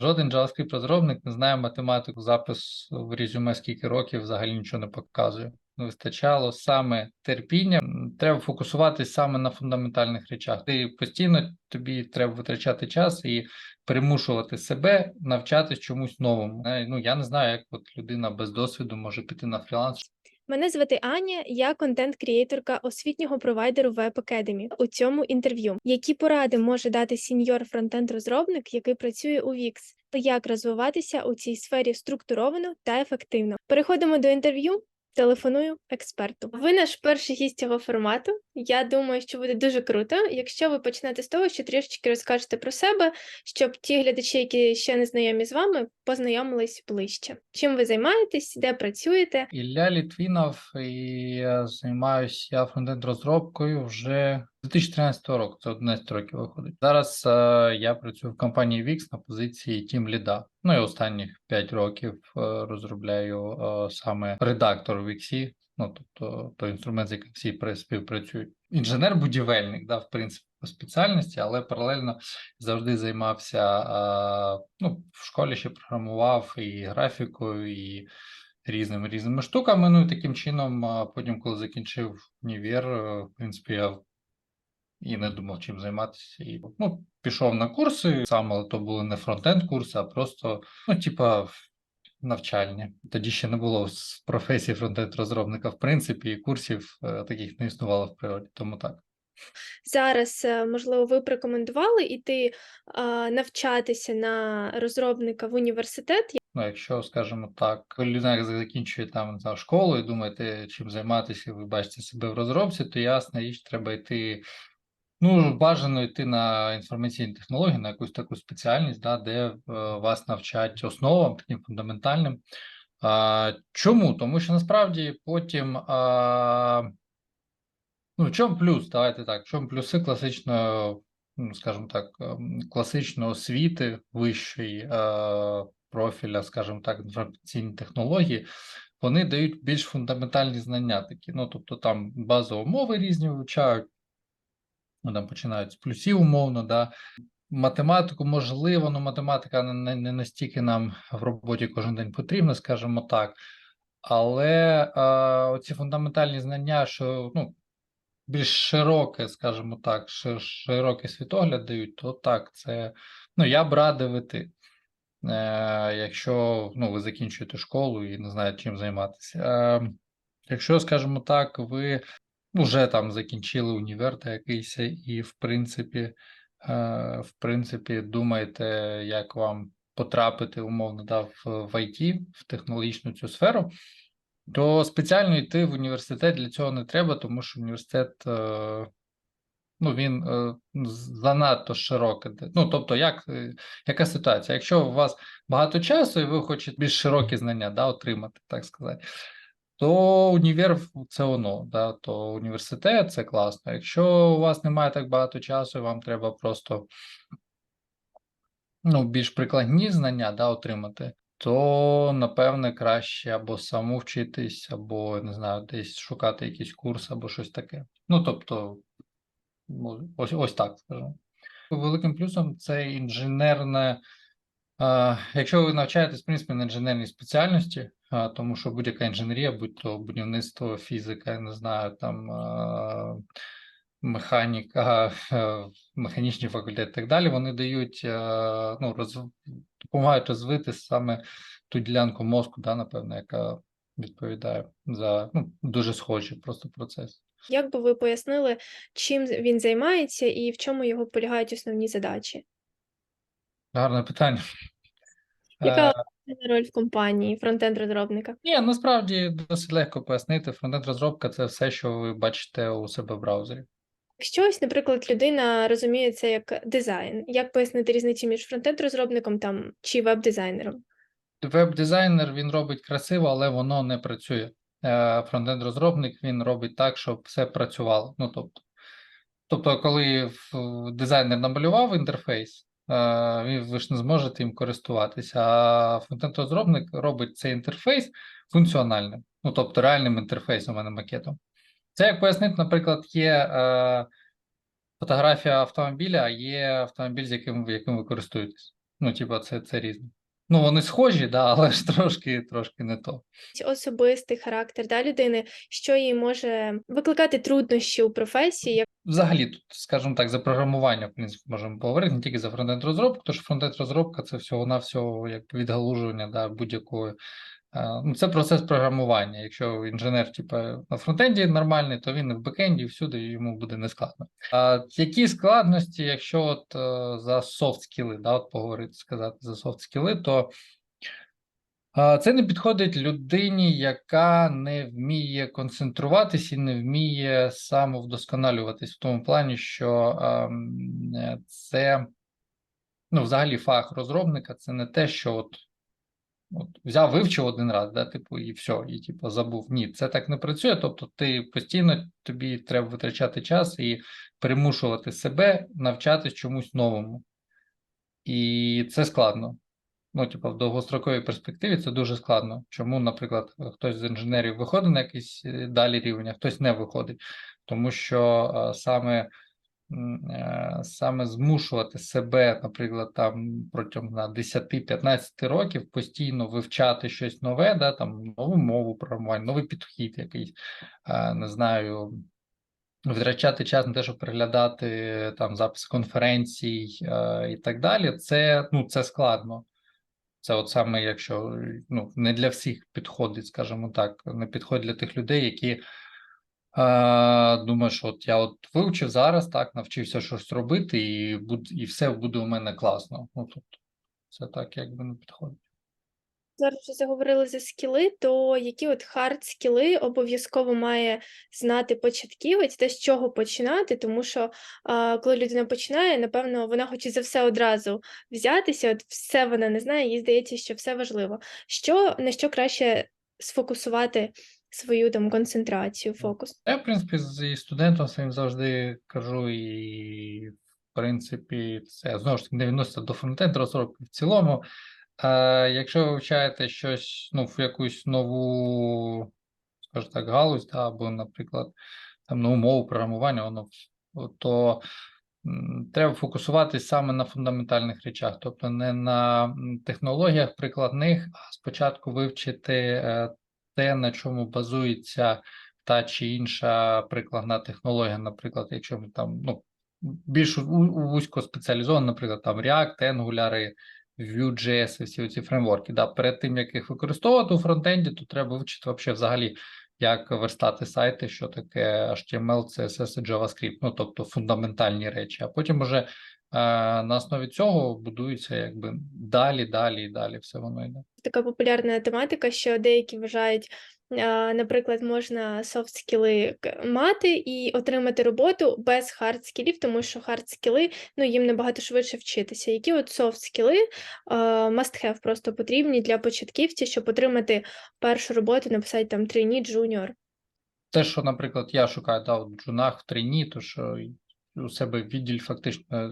Жоден JavaScript розробник не знає математику запису в резюме скільки років, взагалі нічого не показує. Не вистачало саме терпіння. Треба фокусуватись саме на фундаментальних речах. Ти постійно тобі треба витрачати час і примушувати себе навчатись чомусь новому. Е, Ну я не знаю, як от людина без досвіду може піти на фріланс. Мене звати Аня, я контент-крієторка освітнього провайдеру Web Academy. У цьому інтерв'ю. Які поради може дати сіньор фронтенд розробник, який працює у Wix? Як розвиватися у цій сфері структуровано та ефективно? Переходимо до інтерв'ю. Телефоную експерту. Ви наш перший гість цього формату. Я думаю, що буде дуже круто, якщо ви почнете з того, що трішечки розкажете про себе, щоб ті глядачі, які ще не знайомі з вами, познайомились ближче. Чим ви займаєтесь, де працюєте? Ілля Літвінов, і я займаюся фронтенд розробкою вже 2013 року, це 11 років виходить. Зараз е, я працюю в компанії Wix на позиції Team Lead. Ну і останніх 5 років е, розробляю е, саме редактор в Wix, ну тобто той інструмент, з яким всі співпрацюють. Інженер-будівельник, да, в принципі, по спеціальності, але паралельно завжди займався е, ну, в школі ще програмував і графікою, і різними різними штуками. Ну і таким чином, потім, коли закінчив універ, е, в принципі, я і не думав, чим займатися. І ну, пішов на курси, сам, але то були не фронтенд курси, а просто, ну, типа. Навчальні. Тоді ще не було з професії фронтенд-розробника, в принципі, і курсів е, таких не існувало в природі, тому так. Зараз, е, можливо, ви б рекомендували іти а, навчатися на розробника в університет. Ну, якщо, скажімо так, людина закінчує там знаю, школу і думаєте, чим займатися, ви бачите себе в розробці, то ясна річ, треба йти. Ну, бажано йти на інформаційні технології, на якусь таку спеціальність, да, де е, вас навчать основам таким фундаментальним. А, чому? Тому що насправді потім. А, ну, в чому плюс? Давайте так, в чому плюси класичної, ну, скажімо так, ем, класичної освіти вищої е, профіля, скажімо так, інформаційні технології, вони дають більш фундаментальні знання такі. Ну, тобто там базові мови різні вивчають, ну, там починають з плюсів умовно, да. Математику можливо, але математика не, не, не настільки нам в роботі кожен день потрібна, скажімо так. Але е, оці фундаментальні знання, що ну, більш широке, скажімо так, широкий світогляд дають, то так, це ну, я б радив іти. Е, якщо ну, ви закінчуєте школу і не знаєте, чим займатися. Е, якщо, скажімо так, ви вже там закінчили універ та якийсь, і в принципі, е, в принципі, думаєте, як вам потрапити умовно да, в, IT, в технологічну цю сферу, то спеціально йти в університет для цього не треба, тому що університет е, ну, він е, занадто широкий. Ну, тобто, як, яка ситуація? Якщо у вас багато часу і ви хочете більш широкі знання да, отримати, так сказати, то універ це воно, да, то університет це класно. Якщо у вас немає так багато часу, і вам треба просто ну, більш прикладні знання да, отримати, то напевне краще або саму вчитись, або не знаю, десь шукати якийсь курс, або щось таке. Ну, тобто, ну, ось, ось так скажу. Великим плюсом це інженерне. А, якщо ви навчаєтесь, в принципі, на інженерній спеціальності, тому що будь-яка інженерія, будь то будівництво, фізика, я не знаю, там механіка, е, механічні факультети і так далі, вони дають, е, ну, роз, допомагають розвити саме ту ділянку мозку, да, напевно, яка відповідає за ну, дуже схожий просто процес. Як би ви пояснили, чим він займається і в чому його полягають основні задачі? Гарне питання. Яка Основна роль в компанії фронтенд-розробника? Ні, насправді досить легко пояснити. Фронтенд-розробка це все, що ви бачите у себе в браузері. Якщо ось, наприклад, людина розуміє це як дизайн, як пояснити різницю між фронтенд-розробником там чи веб-дизайнером? Веб-дизайнер він робить красиво, але воно не працює. Е, Фронтенд-розробник він робить так, щоб все працювало. Ну тобто, тобто, коли дизайнер намалював інтерфейс, ви ви ж не зможете їм користуватися. А фронтенд-розробник робить цей інтерфейс функціональним, ну тобто реальним інтерфейсом, а не макетом. Це як пояснити, наприклад, є е, фотографія автомобіля, а є автомобіль, з яким, яким ви користуєтесь. Ну, типа, це, це різне. Ну, вони схожі, да, але ж трошки, трошки не то. особистий характер да, людини, що їй може викликати труднощі у професії, як Взагалі, тут, скажімо так, за програмування, в принципі, можемо поговорити, не тільки за фронтенд розробку, тому що фронтенд розробка це всього-навсього як відгалужування да, будь-якої. Е, Ну, це процес програмування. Якщо інженер, типу, на фронтенді нормальний, то він і в бекенді і всюди йому буде нескладно. А які складності, якщо от е, за софт скіли, да, от поговорити, сказати за софт скіли, то Це не підходить людині, яка не вміє концентруватись і не вміє самовдосконалюватись в тому плані, що ем, е, це ну, взагалі фах розробника це не те, що от, от взяв, вивчив один раз, да, типу, і все, і типу, забув. Ні, це так не працює. Тобто, ти постійно тобі треба витрачати час і примушувати себе навчатись чомусь новому. І це складно. Ну, типу, в довгостроковій перспективі це дуже складно. Чому, наприклад, хтось з інженерів виходить на якийсь е, далі рівень, а хтось не виходить, тому що е, саме, саме змушувати себе, наприклад, там протягом на 10-15 років постійно вивчати щось нове, да, там нову мову програмування, новий підхід якийсь, е, не знаю. Витрачати час на те, щоб переглядати там записи конференцій е, і так далі, це ну це складно. Це от саме, якщо ну, не для всіх підходить, скажімо так, не підходить для тих людей, які е, що от я от вивчив зараз, так, навчився щось робити, і буд, і все буде у мене класно. Ну, тобто, це так якби не підходить. зараз вже заговорили за скіли, то які от хард скіли обов'язково має знати початківець, та з чого починати, тому що а, коли людина починає, напевно, вона хоче за все одразу взятися, от все вона не знає, їй здається, що все важливо. Що на що краще сфокусувати свою там концентрацію, фокус? Я, в принципі, зі студентом своїм завжди кажу, і в принципі, це знову ж таки не відноситься до фронтенду розробки в цілому. Е, якщо ви вивчаєте щось, ну, в якусь нову, скажімо так, галузь, да, або, наприклад, там нову мову програмування, воно то треба фокусуватись саме на фундаментальних речах, тобто не на технологіях прикладних, а спочатку вивчити е, те, на чому базується та чи інша прикладна технологія, наприклад, якщо ми там ну, більш вузько спеціалізовано, наприклад, там React, Angular, Vue.js, всі ці фреймворки. Да, перед тим як їх використовувати у фронтенді, то треба вивчити вообще взагалі, як верстати сайти, що таке HTML, CSS і JavaScript, ну тобто фундаментальні речі. А потім уже на основі цього будується якби далі, далі і далі все воно йде. така популярна тематика, що деякі вважають, наприклад, можна софт скіли мати і отримати роботу без хард скілів, тому що хард скіли ну, їм набагато швидше вчитися. Які от софт скіли must have просто потрібні для початківців, щоб отримати першу роботу, написати там трейні, джуніор. те, що, наприклад, я шукаю да, в джунах в трині, то що у себе в фактично е,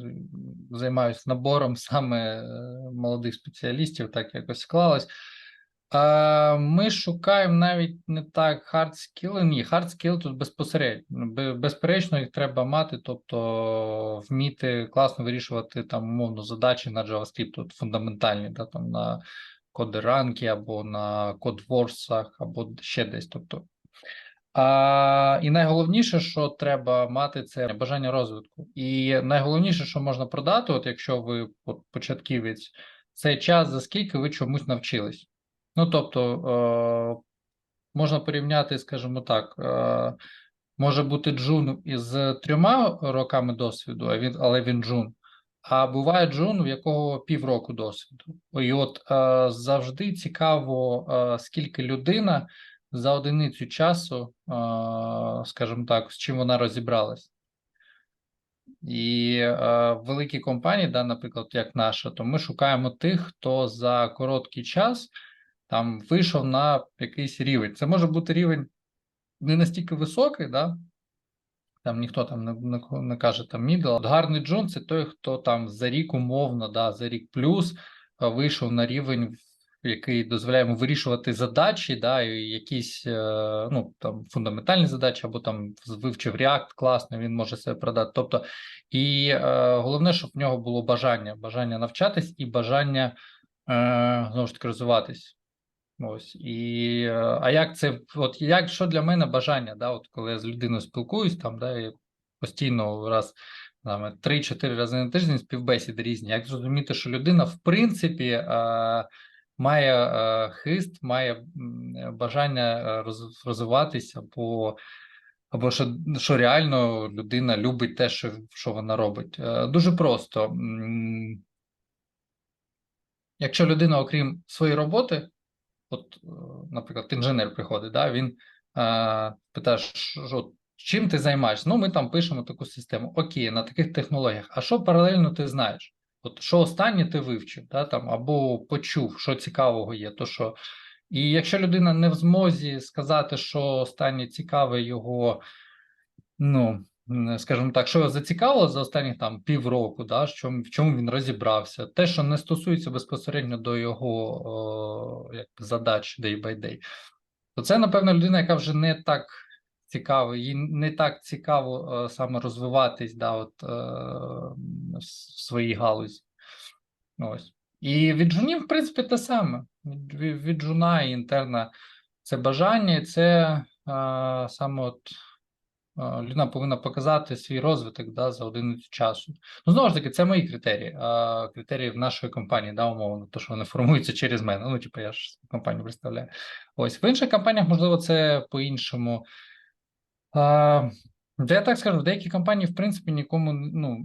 займаюся набором саме е, молодих спеціалістів, так якось склалось. Ми шукаємо навіть не так hard skill, ні, hard skill тут безпосередньо. Безперечно, їх треба мати, тобто вміти класно вирішувати там умовно задачі на JavaScript, тут фундаментальні, да, там на кодеранки або на кодворсах, або ще десь. Тобто а, і найголовніше, що треба мати, це бажання розвитку. І найголовніше, що можна продати, от якщо ви початківець, це час, за скільки ви чомусь навчились. Ну тобто, е, можна порівняти, скажімо так, е, може бути джун із трьома роками досвіду, а він, але він джун. А буває джун, в якого півроку досвіду. І от е, завжди цікаво, е, скільки людина за одиницю часу, скажімо так, з чим вона розібралась. І е, великі компанії, да, наприклад, як наша, то ми шукаємо тих, хто за короткий час там вийшов на якийсь рівень. Це може бути рівень не настільки високий, да, там ніхто там не, не, не каже там мідл. Гарний джун це той, хто там за рік умовно, да, за рік плюс вийшов на рівень який дозволяє йому вирішувати задачі, да, якісь е, ну, там, фундаментальні задачі, або там вивчив React класно, він може себе продати. Тобто, і е, головне, щоб в нього було бажання, бажання навчатись і бажання е, знову ж таки розвиватись. Ось і а як це от як що для мене бажання? Да, от коли я з людиною спілкуюсь, там да, я постійно раз 3-4 рази на тиждень співбесіди різні. Як зрозуміти, що людина в принципі має е, хист, має бажання е, розвиватися, або, або що, що реально людина любить те, що, що вона робить. Е, дуже просто. Якщо людина, окрім своєї роботи, от, наприклад, інженер приходить, да, він е, питає, що чим ти займаєшся? Ну, ми там пишемо таку систему. Окей, на таких технологіях. А що паралельно ти знаєш? От що останнє ти вивчив, да, там, або почув, що цікавого є, то що. І якщо людина не в змозі сказати, що останнє цікаве його, ну, скажімо так, що його зацікавило за останні там півроку, да, що, в чому він розібрався, те, що не стосується безпосередньо до його о, як, задач day by day, то це, напевно, людина, яка вже не так цікаво, їй не так цікаво е, саме розвиватись да, от, е, в своїй галузі. Ось. І від жунів, в принципі, те саме. Від, від, жуна і інтерна це бажання, і це е, саме от е, людина повинна показати свій розвиток да, за одиницю часу. Ну, знову ж таки, це мої критерії, а критерії в нашої компанії, да, умовно, то, що вони формуються через мене. Ну, типу, я ж компанію представляю. Ось в інших компаніях, можливо, це по-іншому. А, я так скажу, деякі компанії, в принципі, нікому ну,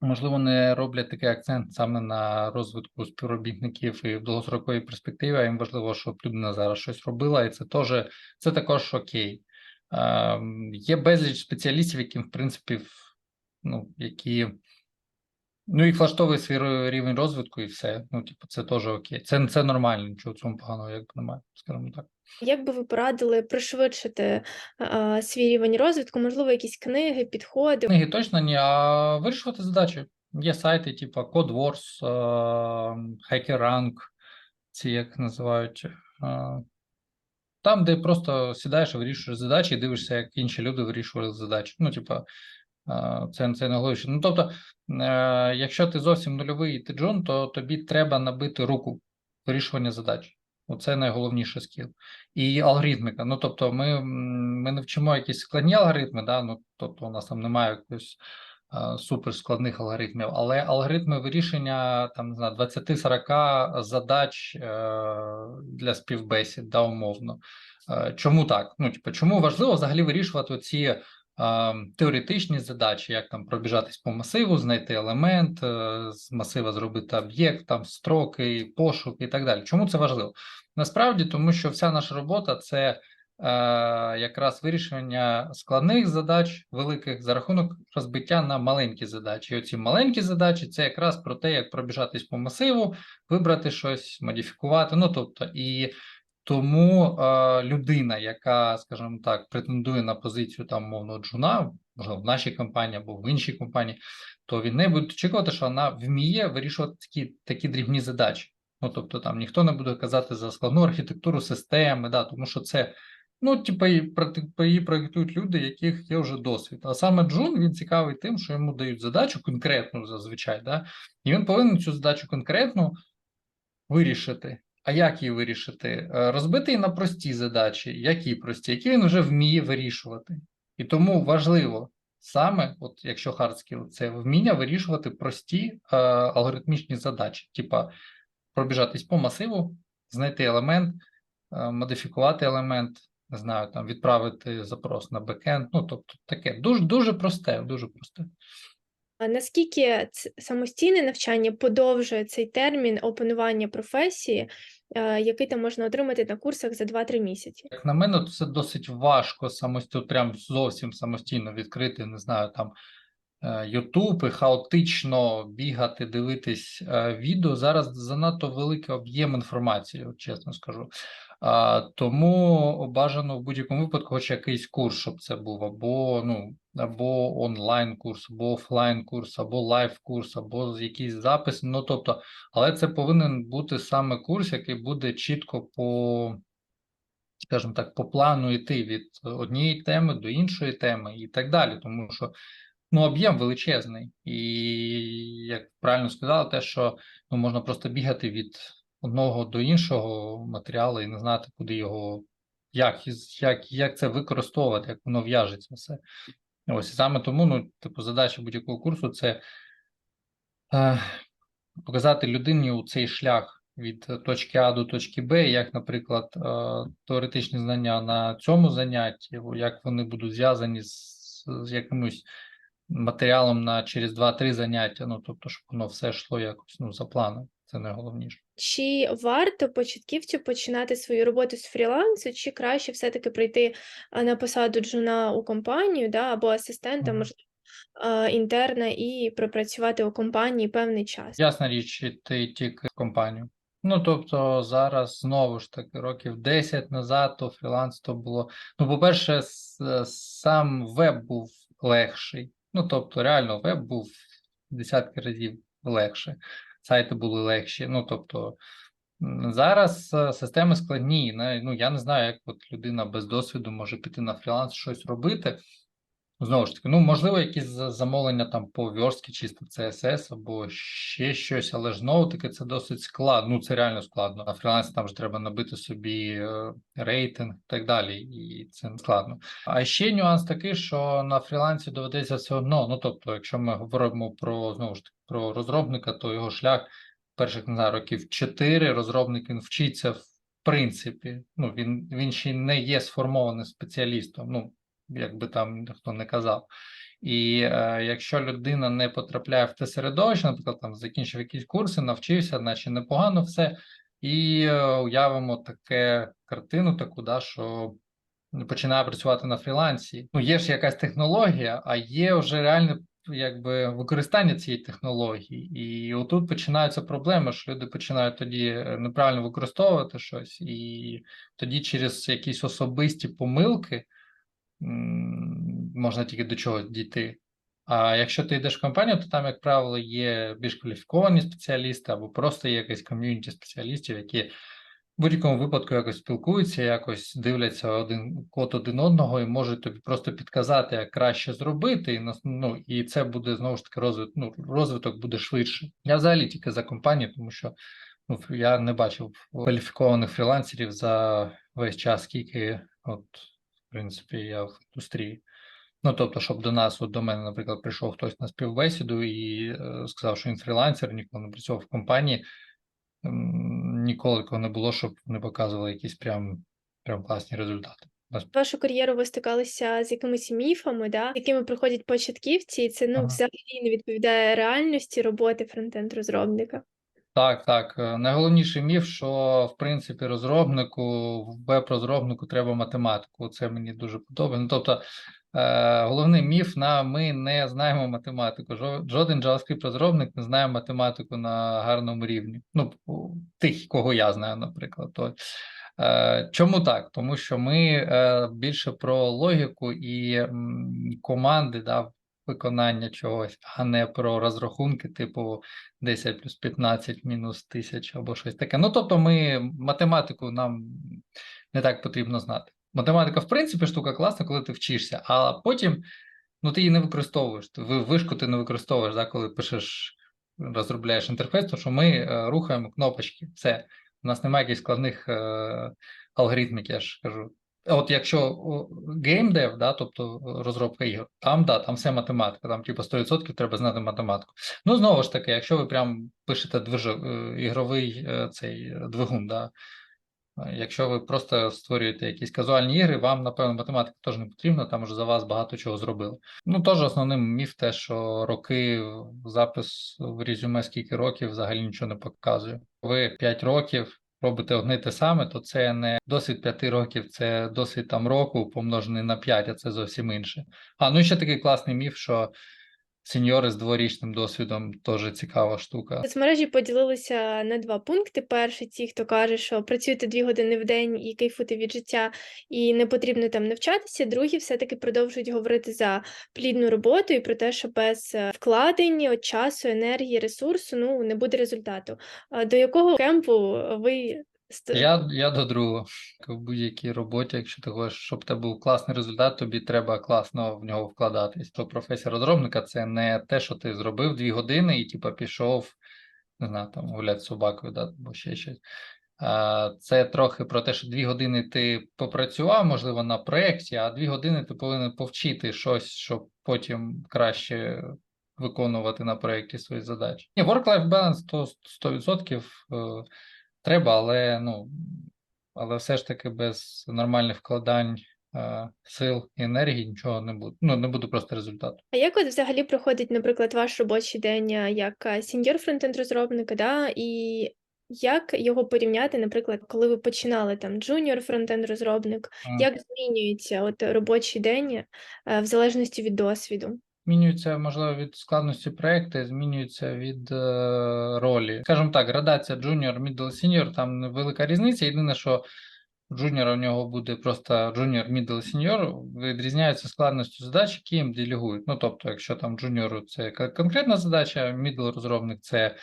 можливо не роблять такий акцент саме на розвитку співробітників і в довгостроковій перспективі, а їм важливо, щоб людина зараз щось робила, і це теж це також окей. А, є безліч спеціалістів, яким, в принципі, ну, які. Ну, їх влаштовує свій рівень розвитку і все. Ну, типу, це теж окей. Це, це нормально, нічого в цьому поганого як немає, скажімо так. Як би ви порадили пришвидшити е, свій рівень розвитку? Можливо, якісь книги, підходи? Книги точно ні, а вирішувати задачі. Є сайти, типу CodeWars, HackerRank, ці як називають. е, Там, де просто сідаєш і вирішуєш задачі, і дивишся, як інші люди вирішували задачі. Ну, е, це, це найголовніше. Ну, тобто, е, якщо ти зовсім нульовий і ти джун, то тобі треба набити руку вирішування задач. Оце найголовніший скіл. І алгоритміка. Ну, тобто, ми, ми не вчимо якісь складні алгоритми, да? ну, тобто, у нас там немає якихось е, суперскладних алгоритмів, але алгоритми вирішення там, не знаю, 20-40 задач е, для співбесід, да, умовно. Е, чому так? Ну, типу, чому важливо взагалі вирішувати ці теоретичні задачі, як там пробіжатись по масиву, знайти елемент, е, з масива зробити об'єкт, там строки, пошук і так далі. Чому це важливо? Насправді, тому що вся наша робота це е, якраз вирішення складних задач великих за рахунок розбиття на маленькі задачі. І оці маленькі задачі це якраз про те, як пробіжатись по масиву, вибрати щось, модифікувати. Ну тобто, і тому е, людина, яка, скажімо так, претендує на позицію там мовного джуна, можливо, в нашій компанії або в іншій компанії, то він не буде очікувати, що вона вміє вирішувати такі, такі дрібні задачі. Ну, тобто, там ніхто не буде казати за складну архітектуру системи, да, тому що це, ну, типу, її, проти- її проєктують люди, яких є вже досвід. А саме Джун він цікавий тим, що йому дають задачу конкретну зазвичай, да, і він повинен цю задачу конкретну вирішити. А як її вирішити? Е, Розбити її на прості задачі. Які прості, які він вже вміє вирішувати. І тому важливо саме, от якщо skill, це вміння вирішувати прості е, алгоритмічні задачі, типа пробіжатись по масиву, знайти елемент, е, модифікувати елемент, не знаю, там відправити запрос на бекенд. Ну, тобто таке дуже дуже просте, дуже просте. А наскільки самостійне навчання подовжує цей термін опанування професії, який там можна отримати на курсах за 2-3 місяці? Як на мене, це досить важко самостійно, прям зовсім самостійно відкрити, не знаю, там YouTube і хаотично бігати, дивитись е, відео. Зараз занадто великий об'єм інформації, чесно скажу. Тому бажано в будь-якому випадку хоч якийсь курс, щоб це був, або ну, або онлайн-курс, або офлайн-курс, або лайв-курс, або якийсь запис. Ну тобто, але це повинен бути саме курс, який буде чітко по, скажімо так, по плану йти від однієї теми до іншої теми і так далі. Тому що ну, об'єм величезний. І як правильно сказали, те, що ну, можна просто бігати від одного до іншого матеріалу і не знати, куди його, як, як, як це використовувати, як воно в'яжеться все. Ось і саме тому, ну, типу, задача будь-якого курсу це е, показати людині у цей шлях від точки А до точки Б, як, наприклад, е, теоретичні знання на цьому занятті, як вони будуть зв'язані з, з якимось матеріалом на через 2-3 заняття. Ну, тобто, щоб воно все йшло якось ну, за планом. Це найголовніше. Чи варто початківцю починати свою роботу з фрілансу, чи краще все-таки прийти на посаду джуна у компанію, да, або асистента, можливо, інтерна, і пропрацювати у компанії певний час? Ясна річ, йти тільки в компанію. Ну, тобто, зараз знову ж таки, років 10 назад, то фріланс то було. Ну, по-перше, сам веб був легший. Ну, тобто, реально, веб був десятки разів легше. Сайти були легші. Ну, тобто, зараз е, системи складні. Ну, я не знаю, як от людина без досвіду може піти на фріланс щось робити. Знову ж таки, ну можливо, якісь замовлення там по верстці, чисто CSS або ще щось, але ж знову таки це досить складно. Ну це реально складно. На фрілансі там ж треба набити собі е, рейтинг і так далі, і це складно. А ще нюанс такий, що на фрілансі доведеться все одно. Ну тобто, якщо ми говоримо про знову ж таки про розробника, то його шлях перших не знаю, років 4 розробник він вчиться в принципі. Ну він, він ще не є сформованим спеціалістом. Ну як би там ніхто не казав. І е, якщо людина не потрапляє в те середовище, наприклад, там закінчив якісь курси, навчився, наче непогано все, і е, уявимо таке картину, таку, да, що починає працювати на фрілансі. Ну, є ж якась технологія, а є вже реальне якби використання цієї технології. І отут починаються проблеми, що люди починають тоді е, неправильно використовувати щось, і тоді через якісь особисті помилки можна тільки до чогось дійти. А якщо ти йдеш в компанію, то там, як правило, є більш кваліфіковані спеціалісти або просто є якесь ком'юніті спеціалістів, які в будь-якому випадку якось спілкуються, якось дивляться один код один одного і можуть тобі просто підказати, як краще зробити, і ну, і це буде знову ж таки розвиток, ну, розвиток буде швидше. Я взагалі тільки за компанію, тому що ну, я не бачив кваліфікованих фрілансерів за весь час, скільки от принципі, я в індустрії. Ну, тобто, щоб до нас, от до мене, наприклад, прийшов хтось на співбесіду і е, сказав, що він фрілансер, ніколи не працював в компанії, м, ніколи такого не було, щоб не показували якісь прям, прям класні результати. Вашу кар'єру ви стикалися з якимись міфами, да, якими проходять початківці, і це ну, Ага. взагалі не відповідає реальності роботи фронтенд-розробника. Так, так. е, Найголовніший міф, що в принципі розробнику, веб-розробнику треба математику. Це мені дуже подобається. Ну, тобто, е, головний міф на ми не знаємо математику. Жоден JavaScript-розробник не знає математику на гарному рівні. Ну, тих, кого я знаю, наприклад. То, е, чому так? Тому що ми е, більше про логіку і м, команди, да, виконання чогось, а не про розрахунки, типу 10 плюс 15 мінус 1000 або щось таке. Ну, тобто, ми математику нам не так потрібно знати. Математика, в принципі, штука класна, коли ти вчишся, а потім ну, ти її не використовуєш. Вишку ти не використовуєш, да, коли пишеш, розробляєш інтерфейс, то що ми е, рухаємо кнопочки. Все. У нас немає якихось складних е, алгоритмів, я ж кажу. От якщо геймдев, да, тобто розробка ігор, там да, там все математика, там типу 100% треба знати математику. Ну, знову ж таки, якщо ви прям пишете движок, е, ігровий е, цей е, двигун, да, якщо ви просто створюєте якісь казуальні ігри, вам, напевно, математика теж не потрібна, там вже за вас багато чого зробили. Ну, теж основним міф те, що роки запис в резюме скільки років взагалі нічого не показує. Ви 5 років робите одне і те саме, то це не досвід 5 років, це досвід там року помножений на 5, а це зовсім інше. А ну і ще такий класний міф, що сеньори з дворічним досвідом теж цікава штука. Соцмережі поділилися на два пункти. Перший ті, хто каже, що працюєте дві години в день і кайфуйте від життя, і не потрібно там навчатися. Другі все-таки продовжують говорити за плідну роботу і про те, що без е, вкладень, от часу, енергії, ресурсу ну не буде результату. До якого кемпу ви Я, я до другого. В будь-якій роботі, якщо ти хочеш, щоб тебе був класний результат, тобі треба класно в нього вкладатись. То професія розробника це не те, що ти зробив дві години і типа пішов, не знаю, там гуляти собакою, да, або ще щось. Це трохи про те, що дві години ти попрацював, можливо, на проєкті, а дві години ти повинен повчити щось, щоб потім краще виконувати на проєкті свої задачі. Ні, work-life balance то 100% е, треба, але ну але все ж таки без нормальних вкладань е, сил і енергії нічого не буде. Ну не буде просто результату. А як от взагалі проходить, наприклад, ваш робочий день як сіньор фронтенд розробника, да? і як його порівняти, наприклад, коли ви починали там джуніор фронтенд розробник, як змінюється от робочий день е, в залежності від досвіду? Змінюється, можливо, від складності проекту, змінюється від е, ролі. Скажімо так, градація junior, middle, senior, там невелика різниця. Єдине, що джуніора у нього буде просто junior, middle, senior, відрізняються складністю задач, які їм делегують. Ну, тобто, якщо там джуніору це конкретна задача, middle розробник це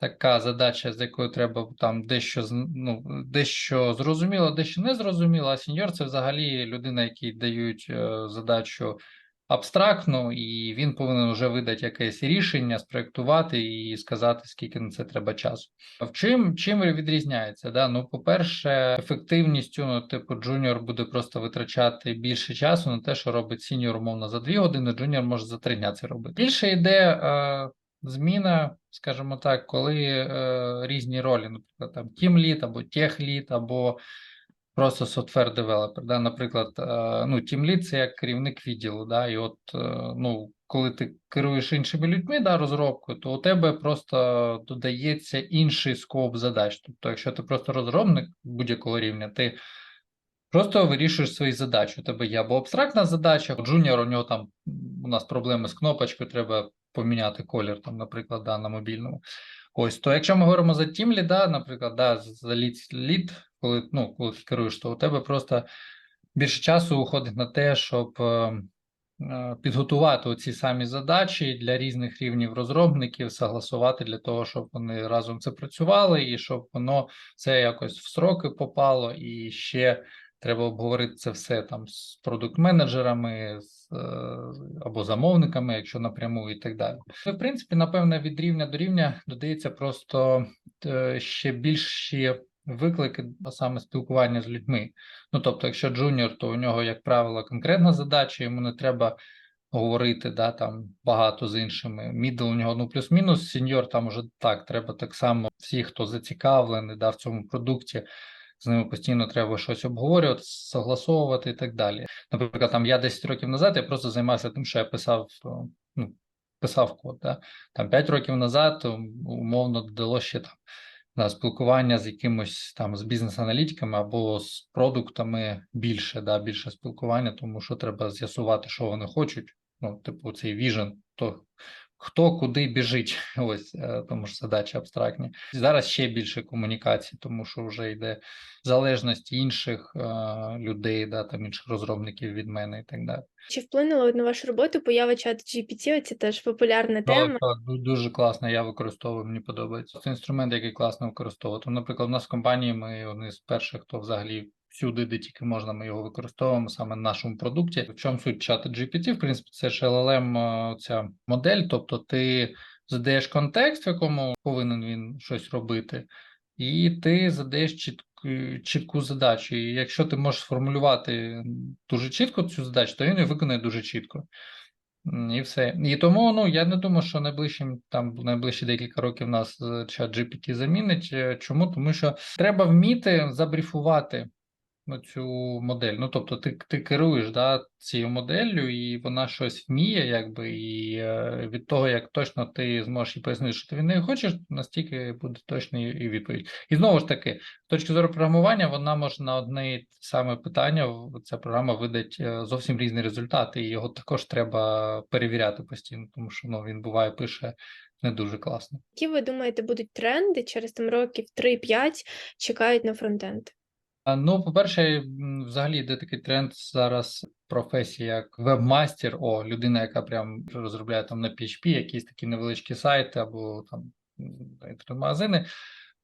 така задача, з якою треба там дещо ну, дещо зрозуміло, дещо не зрозуміло, а сеньор це взагалі людина, якій дають е, задачу абстрактну, і він повинен вже видати якесь рішення, спроектувати і сказати, скільки на це треба часу. В чим чим відрізняється? Да? Ну, по-перше, ефективністю, ну, типу, джуніор буде просто витрачати більше часу на те, що робить сіньор, умовно, за дві години, джуніор може за три дня це робити. Більше йде е, зміна, скажімо так, коли е, різні ролі, наприклад, там тім-лід або тех-лід, або просто software девелопер. Да? Наприклад, е, ну, Team Lead – це як керівник відділу, да? і от е, ну, коли ти керуєш іншими людьми да, розробкою, то у тебе просто додається інший скоп задач. Тобто, якщо ти просто розробник будь-якого рівня, ти просто вирішуєш свої задачі. У тебе є або абстрактна задача, джуніор, у нього там у нас проблеми з кнопочкою, треба поміняти колір, там, наприклад, да, на мобільному. Ось, то якщо ми говоримо за тім ліда, наприклад, да, за лід, лід коли, ну, коли ти керуєш, то у тебе просто більше часу уходить на те, щоб е, е, підготувати оці самі задачі для різних рівнів розробників, согласувати для того, щоб вони разом це працювали, і щоб воно це якось в сроки попало, і ще треба обговорити це все там з продукт-менеджерами, е, або замовниками, якщо напряму, і так далі. Ну, В принципі, напевне, від рівня до рівня додається просто ще більші виклики, а саме спілкування з людьми. Ну, тобто, якщо джуніор, то у нього, як правило, конкретна задача, йому не треба говорити да, там багато з іншими. Мідл у нього ну плюс-мінус, сеньор там уже так, треба так само всі, хто зацікавлений да, в цьому продукті, з ними постійно треба щось обговорювати, согласовувати і так далі. Наприклад, там я 10 років назад я просто займався тим, що я писав, ну, писав код. Да? Там 5 років назад умовно додало ще там на спілкування з якимось там з бізнес-аналітиками або з продуктами більше, да, більше спілкування, тому що треба з'ясувати, що вони хочуть. Ну, типу, цей віжен, то хто куди біжить, ось е, тому ж задачі абстрактні. Зараз ще більше комунікацій, тому що вже йде залежність інших е, людей, да, там інших розробників від мене і так далі. Чи вплинула на вашу роботу поява чату GPT? Це теж популярна тема. Так, так, дуже класно, я використовую, мені подобається. Це інструмент, який класно використовувати. Наприклад, у нас в компанії ми одні з перших, хто взагалі всюди, де тільки можна, ми його використовуємо саме на нашому продукті. В чому суть чату GPT? В принципі, це ж LLM, е, ця модель, тобто ти задаєш контекст, в якому повинен він щось робити, і ти задаєш чітку, чітку задачу. І якщо ти можеш сформулювати дуже чітко цю задачу, то він її виконає дуже чітко. І все. І тому ну я не думаю, що найближчим там найближчі декілька років нас е, чат GPT замінить. Е, Чому? Тому що треба вміти забріфувати ну, цю модель. Ну, тобто, ти, ти керуєш да, цією моделлю, і вона щось вміє, якби, і е, від того, як точно ти зможеш їй пояснити, що ти від неї хочеш, настільки буде точна і і відповідь. І знову ж таки, з точки зору програмування, вона може на одне і саме питання, ця програма видать е, зовсім різні результати, і його також треба перевіряти постійно, тому що ну, він буває пише не дуже класно. Які ви думаєте будуть тренди через там років 3-5 чекають на фронтенд? Ну, по-перше, взагалі йде такий тренд зараз професія як вебмастер, о, людина, яка прям розробляє там на PHP якісь такі невеличкі сайти або там інтернет-магазини.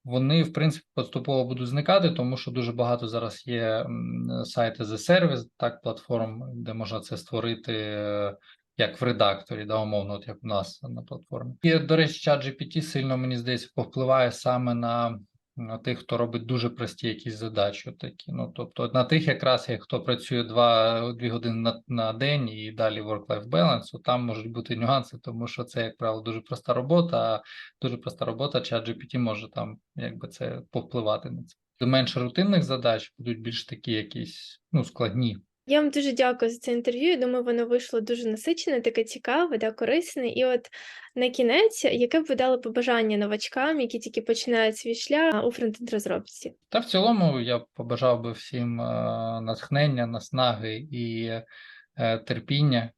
Вони, в принципі, поступово будуть зникати, тому що дуже багато зараз є сайти за сервіс, так, платформ, де можна це створити е, як в редакторі, да, умовно, от як у нас на платформі. І, до речі, ChatGPT сильно, мені здається, повпливає саме на на тих, хто робить дуже прості якісь задачі, такі. Ну, тобто на тих, якраз як хто працює два, дві години на, на день і далі work-life balance, там можуть бути нюанси, тому що це, як правило, дуже проста робота, а дуже проста робота, ChatGPT може там якби це повпливати на це. Менше рутинних задач будуть більш такі якісь ну, складні. Я вам дуже дякую за це інтерв'ю. Я думаю, воно вийшло дуже насичене, таке цікаве, да, корисне. І от на кінець, яке б ви дали побажання новачкам, які тільки починають свій шлях у фронтенд розробці? Та в цілому я побажав би всім е, натхнення, наснаги і е, терпіння,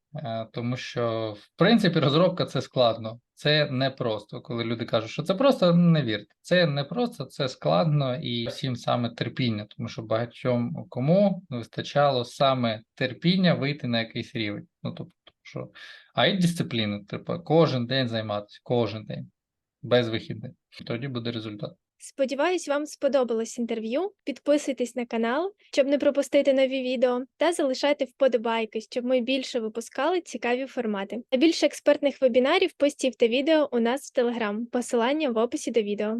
тому що в принципі розробка це складно, це не просто. Коли люди кажуть, що це просто, не вірте. Це не просто, це складно і всім саме терпіння, тому що багатьом кому вистачало саме терпіння вийти на якийсь рівень. Ну тобто, що а й дисципліни, типу, кожен день займатися, кожен день без вихідних. Тоді буде результат. Сподіваюсь, вам сподобалось інтерв'ю. Підписуйтесь на канал, щоб не пропустити нові відео, та залишайте вподобайки, щоб ми більше випускали цікаві формати. А більше експертних вебінарів, постів та відео у нас в Телеграм. Посилання в описі до відео.